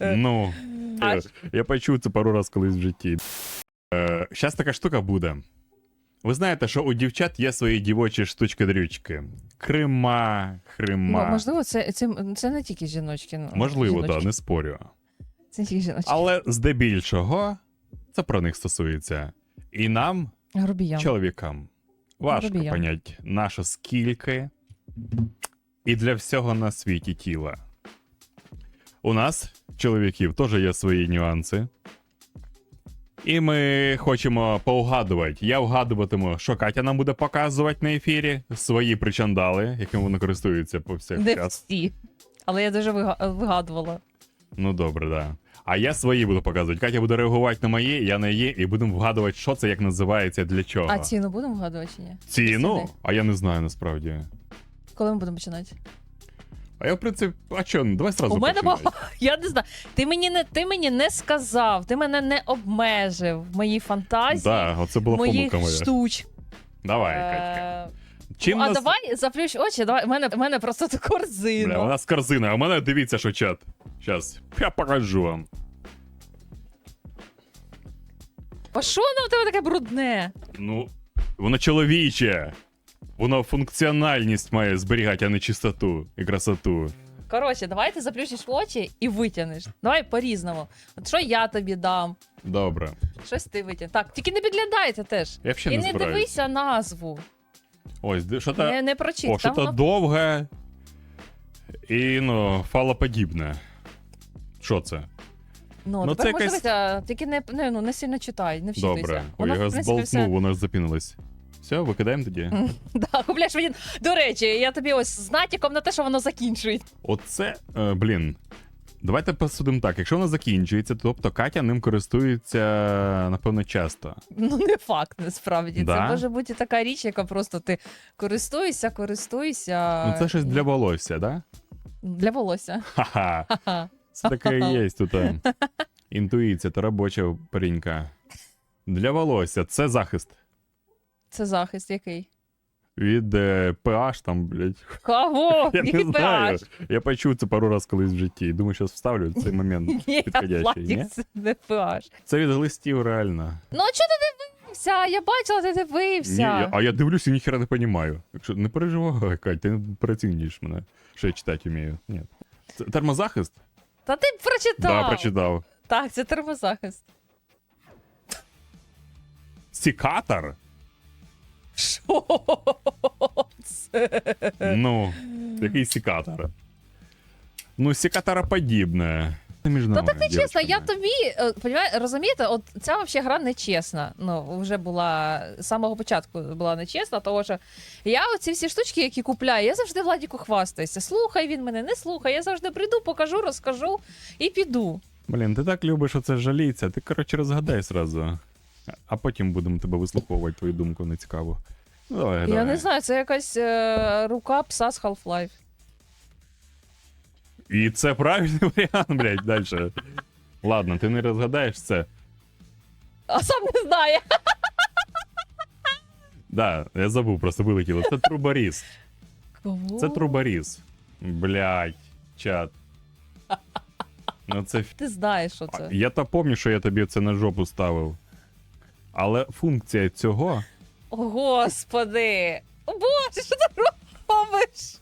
Ну, я, я почув це пару раз колись в житті. Е, Щас така штука буде. Ви знаєте, що у дівчат є свої дівочі штучки-дрючки. Крима, хрима. М- Можливо, це, це, це не тільки жіночки. ну, Можливо, так, не спорю. Це не тільки жіночки. Але здебільшого це про них стосується. І нам, Грубіян. чоловікам, важко Грубіян. понять, на скільки і для всього на світі тіла. У нас, чоловіків, теж є свої нюанси. І ми хочемо поугадувати. Я вгадуватиму, що Катя нам буде показувати на ефірі свої причандали, якими вона користується Не повсякчас. всі. Але я дуже вигадувала. Ну добре, да. А я свої буду показувати. Катя буде реагувати на мої, я на її, і будемо вгадувати, що це як називається, для чого. А ціну будемо вгадувати чи ні? Ціну? А я не знаю насправді. Коли ми будемо починати? А я, в принципі, а чо, ну, давай сразу У мене починай. багато. Я не знаю. Ти мені не ти мені не сказав, ти мене не обмежив в моїй фантазії, Да, оце була моїх помилка моя. штуч. Давай, Катька. Е, Чим а нас... давай заплющ очі, давай. У мене, у мене просто тут корзина. Бля, у нас корзина, а у мене дивіться, що чат. Щас, я покажу вам. А що воно в тебе таке брудне? Ну, воно чоловіче. Воно функціональність має зберігати, а не чистоту і красоту. Коротше, давай ти заплющиш очі і витягнеш. Давай по-різному. От що я тобі дам, Добре. щось ти витягнеш. Так, тільки не підглядайте теж. Я взагалі І не не збираюсь. дивися назву. Ось, де- що. Не, не прочит. О, що Там то довге і, ну, фалоподібне. Що це? Ну, ну, тепер це можна якась- дивитися, тільки не, не, ну, не сильно читай, не вчитуйся. Добре. Ой, Воно, я в принципі, зболтнув, все- воно запінилось. Все, викидаємо тоді. Да, купляєш мені. До речі, я тобі ось з натяком на те, що воно закінчує. Оце, е, блін. Давайте посудимо так. Якщо воно закінчується, тобто Катя ним користується, напевно, часто. Ну, не факт, насправді. Да? Це може бути така річ, яка просто ти користуєшся, користуєшся. Ну, це щось для волосся, да? Для волосся. Ха-ха. Ха-ха. Це таке і є тут. е, Інтуїція, та робоча парінька. Для волосся це захист. Це захист який? Від е, PH там, блядь. Кого? Я не Який знаю. pH? Я почув це пару раз колись в житті. Думаю, зараз вставлю цей момент. Ні, Підходящий, ні? це не pH. Це від глистів реально. Ну, а чого ти дивився? Я бачила, ти. Ні, я, а я дивлюся і ніхера не розумію. Якщо не переживай, Кать, ти не переоцінюєш мене, що я читати вмію. Ні. Це термозахист? Та ти прочитав. Да, прочитав. Так, це термозахист. Сікатор? Це? Ну, який сікатор? Ну, сікатороподібне. Між Та нами, так не чесно, я дівчатами. тобі, е, розумієте, от ця взагалі гра нечесна. Ну, вже була з самого початку була нечесна, тому що я оці всі штучки, які купляю, я завжди Владіку хвастаюся. Слухай він мене, не слухай. Я завжди прийду, покажу, розкажу і піду. Блін, ти так любиш оце жаліться. Ти, коротше, розгадай сразу. А потім будемо тебе вислуховувати твою думку не цікаво. Ну, давай, Я давай. не знаю, це якась е, рука пса з Half-Life. І це правильний варіант, блядь, далі. Ладно, ти не розгадаєш це. А сам не знає. Да, я забув, просто вилетіло. Це труборіз. Кого? Це труборіз. Блядь, чат. Ну це. Ти знаєш, що це. Я то пам'ятаю, що я тобі це на жопу ставив. Але функція цього. Господи! О, Боже, що ти робиш?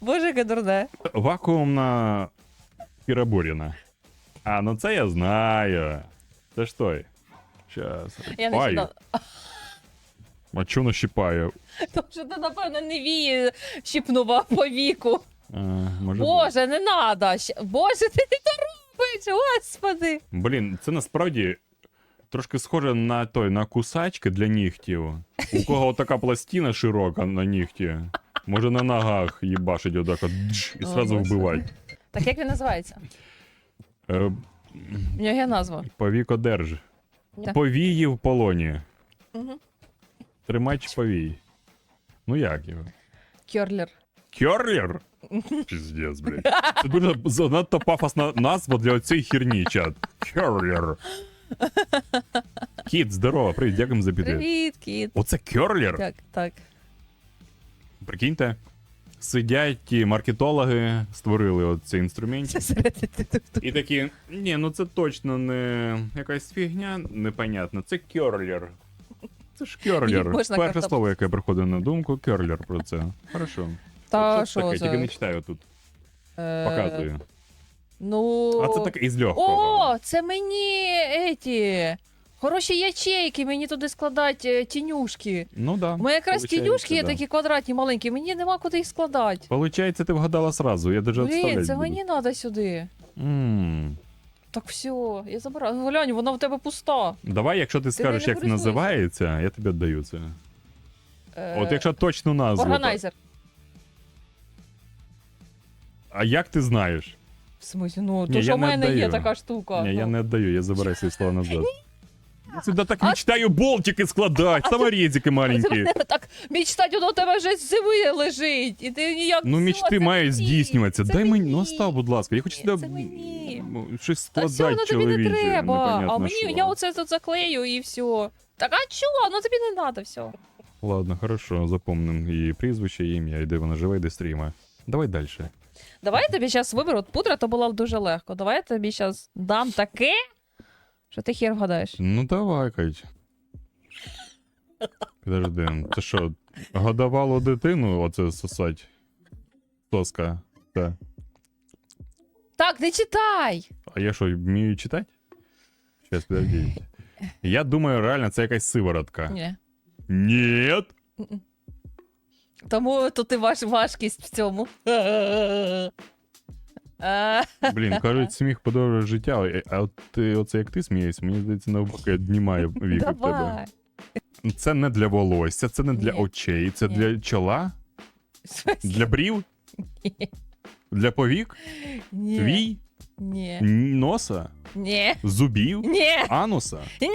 Боже, яке дурне. Вакуумна пірабуріна. А, ну це я знаю. Це ж той. Щас. Я Ай, нещодавно. А чого щипає? Тому що ти, напевно, не вії щіпнула по віку. А, може бути. Боже, не надо. Щ- Боже, ти не то робиш, господи. Блін, це насправді трошки схоже на той, на кусачки для нігтів. У кого така пластина широка на нігті. Може на ногах їбашить отак от дж, і О, сразу Господи. вбивати. Так як він називається? Е, У нього є назва. повікодерж. Да. Повії в полоні. Угу. Тримач повій. Ну як його? Кьорлер. Кьорлер? Піздець, блядь. Це дуже занадто пафосна назва для цієї херні, чат. Кьорлер. Кіт, здорово, привіт, дякуємо за підтримку. Привіт, кіт. Оце кьорлер? Так, так. Прикиньте. сидять ті маркетологи, створили от цей інструмент. І такі, ні, ну це точно не якась фігня непонятна. Це керлер. Це ж керлер. можна Перше картоп- слово, яке приходить на думку, керлер про це. Хорошо. Та От що таке, тільки не читаю тут. Е, Показую. Ну. А це таке із легкого. О, це мені еті. Хороші ячейки, мені туди складати е, тінюшки. Ну да. Мене якраз Получається, тінюшки є да. такі квадратні маленькі, мені нема куди їх складати. Получається, ти вгадала сразу, я даже Блін, це мені треба сюди. М. Так все, я забираю. Глянь, вона в тебе пуста. Давай, якщо ти скажеш, не як це користуєшся? називається, я тобі віддаю це. Е, От якщо точну назву. то- Органайзер. А як ти знаєш? В смысле, ну, Ні, то я що в не мене є віддаю. така штука. Ні, я ну. не віддаю, я забираю свої слова назад. Я сюди так мечтаю болтики складати, саморезики Це маленькі. мене так мечтать, воно у тебе вже з зими лежить. І ти ніяк. Ну, Все, мечти це мають здійснюватися. це Дай мені, ну мені. остав, будь ласка. Я хочу Ні, це мені. ну, щось Та все, складати воно тобі не чоловіче. треба. непонятно А мені що. я оце тут заклею і все. Так а чого? Ну тобі не треба, все. Ладно, хорошо, запомним її прізвище, і ім'я, і де вона живе, і де стріма. Давай далі. Давай я тобі зараз виберу. От пудра то було дуже легко. Давай я тобі зараз дам таке, що ти хер вгадаєш. Ну давай, Кать. Підожди, ти що, годувало дитину оце сосать? Соска. Та. Так, не читай! А я що, вмію читати? Щас, підождіть. Я думаю, реально, це якась сиворотка. Ні. Ні. Тому тут і ваш важкість в цьому. Е, Блін, кажуть, сміх подовжує життя, а- а от ти, оце як ти смієшся, мені здається, навпаки, віднімає вік від тебе. Давай. Це не для волосся, це не для Ні. очей, це Ні. для чола, для брів, для повік, Ні. твій, Ні. н- носа, Ні. зубів, Ні. ануса, Ні.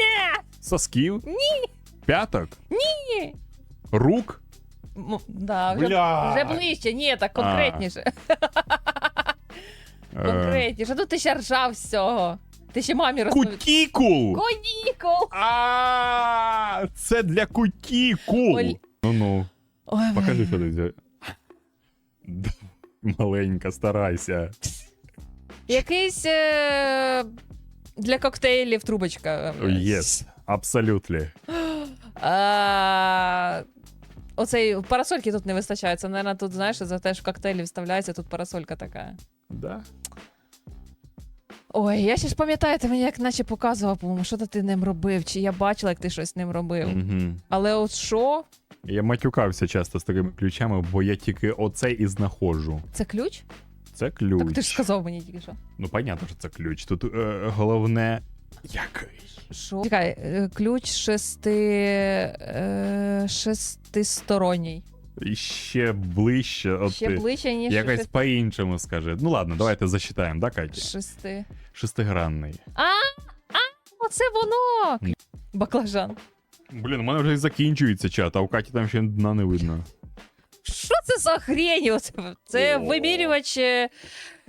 сосків, п'яток, Ні. рук. М, Да, вже, Бля. вже ближче, ні, так конкретніше. Е, Конкретніше. Ну ти ще ржав з цього. Ти ще мамі розповідав. Кутікул! Конікул! А, Це для кутікул! Оль- Ну ну, Ой, покажи, що ти взяв. Маленька, старайся. Якийсь е... для коктейлів трубочка. Yes, абсолютно. А... Оцей парасольки тут не вистачає. Це, мабуть, тут, знаєш, за те, що в коктейлі вставляється, тут парасолька така. Да? Ой, я ще ж пам'ятаю, ти мені як наче показував, по-моєму, що то ти ним робив, чи я бачила, як ти щось ним робив. Угу. Але от що? Я матюкався часто з такими ключами, бо я тільки оцей і знаходжу. Це ключ? Це ключ. Так ти ж сказав мені тільки що. Ну, понятно, що це ключ. Тут е, головне. Який? Що? Чекай, е, ключ шести... Е... шестисторонній. І ще ближче. От Ще ти. ближче, ніж Якось шести... по-іншому скажи. Ну ладно, давайте зачитаємо, да, Катя? шести. Шестигранний. А, а, оце воно! Ні. Баклажан. Блін, у мене вже і закінчується чат, а у Каті там ще дна не видно. Що це за хрень? Оце? Це О. вимірювач е,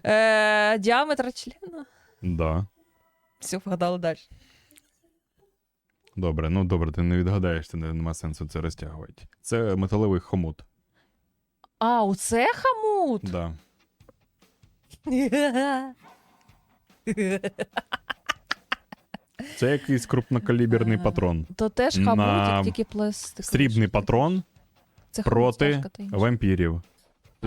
е, діаметра члена. Да. Все, вгадали далі. Добре, ну добре, ти не відгадаєш, це не- нема сенсу це розтягувати. Це металевий хомут. А, оце хамут. Да. Це якийсь крупнокаліберний А. патрон. То теж На хамутик, тільки пластик. Срібний патрон Це хамут, проти та інше. вампірів.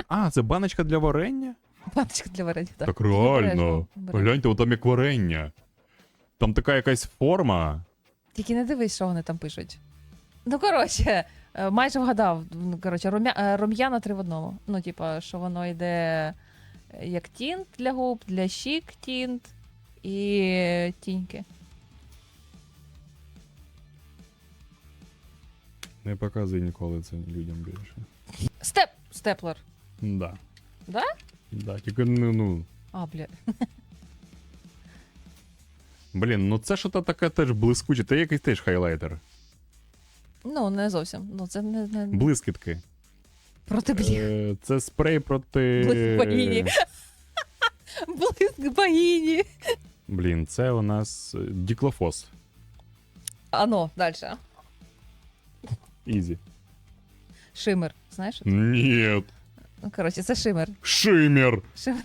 А, це баночка для варення? Баночка для варення, так. Так реально. Гляньте, от там як варення. Там така якась форма. Тільки не дивись, що вони там пишуть. Ну, коротше, е, майже вгадав. Ну, Коротше, рум'я... е, рум'яна три в одному. Ну, типа, що воно йде е, як тінт для губ, для щік тінт і тіньки. Не показуй ніколи це людям більше. Степ! Степлер. Да. Да? Да, тільки ну, ну. А, бля. Блін, ну це що то таке теж блискуче, це якийсь теж хайлайтер. Ну, не зовсім. Ну, це не, не... Блискітки. проти бліх. Е, Це спрей проти. Блиск богині. Блиск богині. Блін, це у нас е, діклофос. Ано, далі. Ізі. Шимер. Знаєш? Ні. Ну, коротше, це шимер. Шимер! Шимер.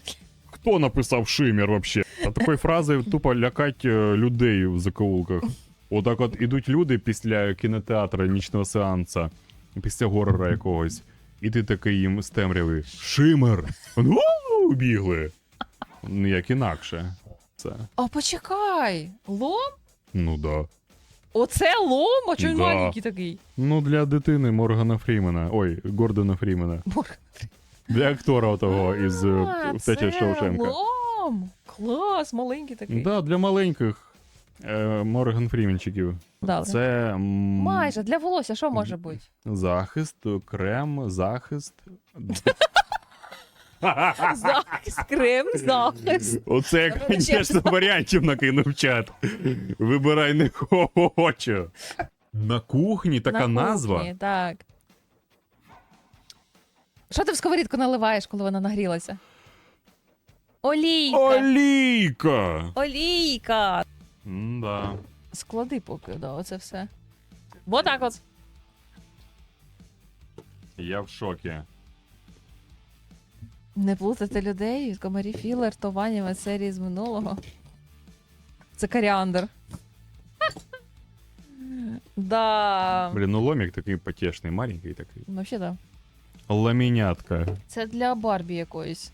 Хто написав шимер вообще? А такої фрази тупо лякать е, людей в закоулках. Отак от ідуть люди після кінотеатра нічного сеанса, після горора якогось. І ти такий їм з темряви. Шимер! Бігли. Ніяк інакше. Це. А почекай! Лом? Ну да. Оце лом? А чого він Да. маленький такий? Ну, для дитини Моргана Фрімена. Ой, Гордона Фрімена. Мор- Для актора того із е, А, втечі це Шоушенка. Лом! Клас, маленький такий. Да, для маленьких е, Морган Фріменчиків. Це м, Майже для волосся, що може бути? захист, крем, захист. Захист, крем, захист. Оце я, Ну, звісно, варіантів накинув чат. Вибирай не хочу. На кухні така На назва. кухні, Так. Що ти в сковорідку наливаєш, коли вона нагрілася? Олійка. Олійка! Олійка. Да. Склади поки, да, оце все. Вот так от. Я в шокі. Не плутати людей комарі філер, товані від серії з минулого. Це коріандр. Да. Блін, ну ломік такий потішний, маленький такий. Ну, взагалі, да. Ламінятка. Це для Барбі якоїсь.